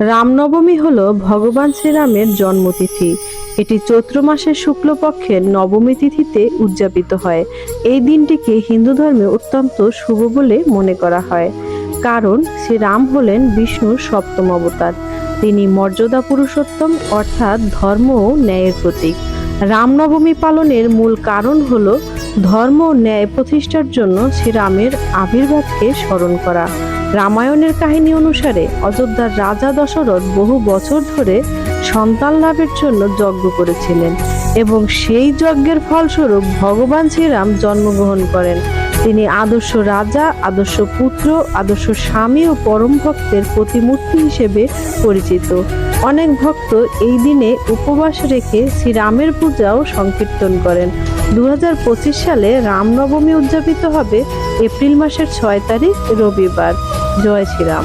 রামনবমী হল ভগবান শ্রীরামের জন্মতিথি। এটি চৈত্র মাসের শুক্লপক্ষের নবমী তিথিতে উদযাপিত হয়। এই দিনটিকে হিন্দু ধর্মে অত্যন্ত শুভ বলে মনে করা হয়। কারণ শ্রীরাম হলেন বিষ্ণুর সপ্তম অবতার। তিনি মর্যাদা পুরুষোত্তম অর্থাৎ ধর্ম ও ন্যায়ের প্রতীক। রামনবমী পালনের মূল কারণ হল ধর্ম ও ন্যায় প্রতিষ্ঠার জন্য শ্রীরামের আবির্ভাবকে স্মরণ করা। রামায়ণের কাহিনী অনুসারে অযোধ্যার রাজা দশরথ বহু বছর ধরে সন্তান লাভের জন্য যজ্ঞ করেছিলেন এবং সেই যজ্ঞের ফলস্বরূপ ভগবান শ্রীরাম জন্মগ্রহণ করেন। তিনি আদর্শ রাজা, আদর্শ পুত্র, আদর্শ স্বামী ও পরম ভক্তের প্রতিমূর্তি হিসেবে পরিচিত। অনেক ভক্ত এই দিনে উপবাস রেখে শ্রীরামের পূজাও সংকীর্তন করেন। দুহাজার পঁচিশ সালে রামনবমী উদযাপিত হবে এপ্রিল মাসের ছয় তারিখ রবিবার। জয় শ্রীরাম।